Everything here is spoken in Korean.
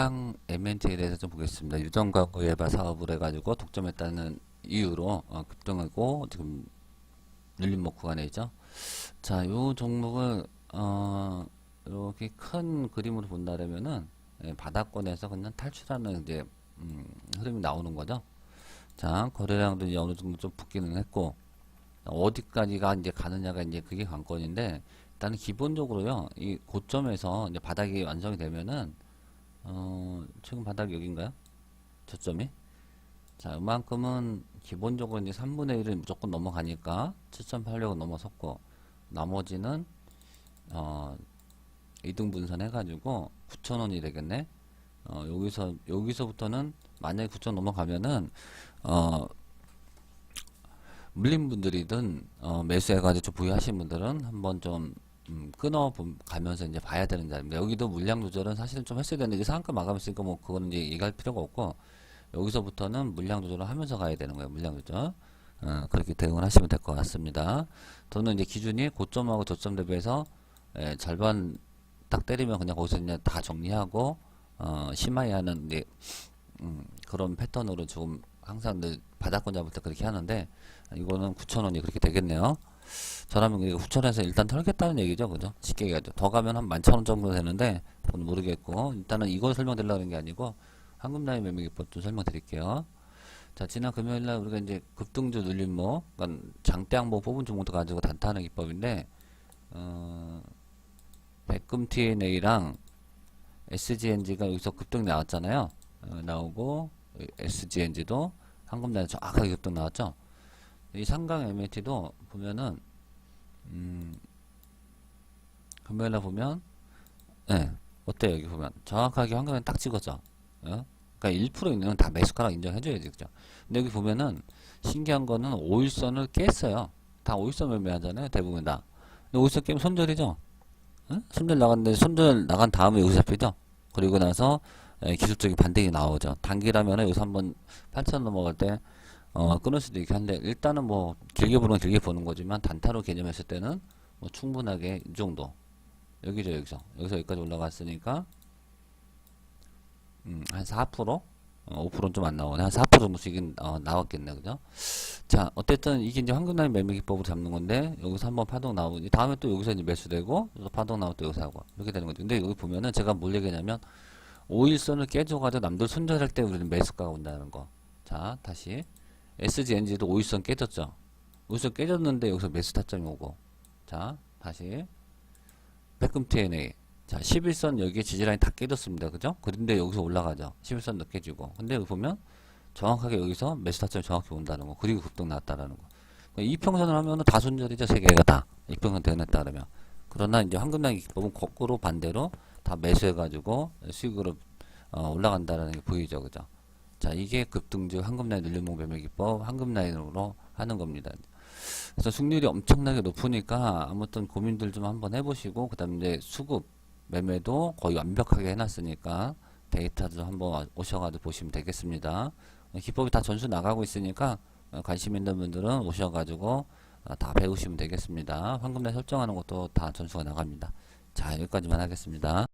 해당 MNT에 대해서 좀 보겠습니다. 유전과거 예발 사업을 해가지고 독점했다는 이유로 어, 급등하고 지금 눌림목 구간에 있죠. 자, 요 종목을 어, 이렇게 큰 그림으로 본다면은 예, 바닥권에서 그냥 탈출하는 이제 음, 흐름이 나오는 거죠. 자, 거래량도 이제 어느 정도 좀 붙기는 했고 어디까지가 이제 가느냐가 이제 그게 관건인데 일단은 기본적으로요 이 고점에서 이제 바닥이 완성이 되면은 어 지금 바닥 여기인가요? 저점이? 자, 이만큼은 기본적으로 이제 3분의 1을 무조건 넘어가니까 7.86은 넘어섰고 나머지는 어 이등 분산 해가지고 9,000원이 되겠네. 어 여기서 여기서부터는 만약에 9,000 넘어가면은 어 물린 분들이든 어, 매수해가지고 좀 부유하신 분들은 한번 좀 음, 끊어 봄- 가면서 이제 봐야 되는 자리입니다. 여기도 물량 조절은 사실은 좀 했어야 되는데 이게 상한가 마감했으니까 뭐 그거는 이제 얘기할 필요가 없고 여기서부터는 물량 조절을 하면서 가야 되는 거예요. 물량 조절. 어, 그렇게 대응을 하시면 될 것 같습니다. 저는 이제 기준이 고점하고 저점 대비해서 예, 절반 딱 때리면 그냥 거기서 그냥 다 정리하고 어, 심하게 하는 이제 음, 그런 패턴으로 조금 항상 늘 바닥권 잡을 때 그렇게 하는데 이거는 9,000원이 그렇게 되겠네요. 저라면 9,000원에서 일단 털겠다는 얘기죠. 그죠? 쉽게 얘기하죠. 더 가면 한 11,000원 정도 되는데 그건 모르겠고 일단은 이걸 설명드리려는 게 아니고 황금라인 매매 기법 좀 설명드릴게요. 자, 지난 금요일 날 우리가 이제 급등주 눌림목, 그러니까 장대 항목 뽑은 종목도 가지고 단타하는 기법인데 어, 백금 TNA랑 SGNG가 여기서 급등 나왔잖아요. 어, 나오고 SGNG도 황금라인 정확하게 급등 나왔죠. 이 상강 MAT도 보면은 음, 금요일날 보면 예 어때요 여기 보면 정확하게 황금라인 딱 찍었죠. 어? 그러니까 1% 있는 건다 매수가라고 인정해줘야지 그죠. 근데 여기 보면은 신기한 거는 5일선을 깼어요. 다 5일선 매매하잖아요 대부분 다. 근데 5일선 깨면 손절이죠. 어? 손절 나갔는데 손절 나간 다음에 여기 잡히죠. 그리고 나서 예, 기술적인 반등이 나오죠. 단기라면 여기서 한번 8천 넘어갈 때 어, 끊을 수도 있긴 한데 일단은 뭐 길게 보는 건 길게 보는 거지만 단타로 개념했을 때는 뭐 충분하게 이 정도. 여기죠 여기서. 여기서 여기까지 올라갔으니까 음, 한 4%? 어, 5%는 좀 안 나오네. 한 4% 정도씩은 어, 나왔겠네. 그죠? 자 어쨌든 이게 이제 황금라인 매매 기법으로 잡는 건데 여기서 한번 파동 나오니 다음에 또 여기서 이제 매수되고 또 파동 나오고 또 여기서 하고. 이렇게 되는 거죠. 근데 여기 보면은 제가 뭘 얘기하냐면 5일선을 깨줘가지고 남들 손절할 때 우리는 매수가가 온다는 거자 다시 SGNG도 5일선 깨졌죠. 5일선 깨졌는데 여기서 매수 타점이 오고. 자, 다시. 백금 TNA. 자, 11선 여기에 지지라인 다 깨졌습니다. 그죠? 그런데 여기서 올라가죠. 11선 도 깨지고. 근데 여기 보면 정확하게 여기서 매수 타점이 정확히 온다는 거. 그리고 급등 나왔다라는 거. 이평선을 하면 은 다 손절이죠. 세 개가 다. 이평선 대응에 따르면. 그러나 이제 황금라인 기법은 거꾸로 반대로 다 매수해가지고 수익으로 어, 올라간다라는 게 보이죠. 그죠? 자, 이게 급등주 황금라인 눌림목 매매 기법 황금라인으로 하는 겁니다. 그래서 승률이 엄청나게 높으니까 아무튼 고민들 좀 한번 해보시고 그다음에 이제 수급 매매도 거의 완벽하게 해놨으니까 데이터도 한번 오셔가지고 보시면 되겠습니다. 어, 기법이 다 전수 나가고 있으니까 어, 관심 있는 분들은 오셔가지고 어, 다 배우시면 되겠습니다. 황금라인 설정하는 것도 다 전수가 나갑니다. 자, 여기까지만 하겠습니다.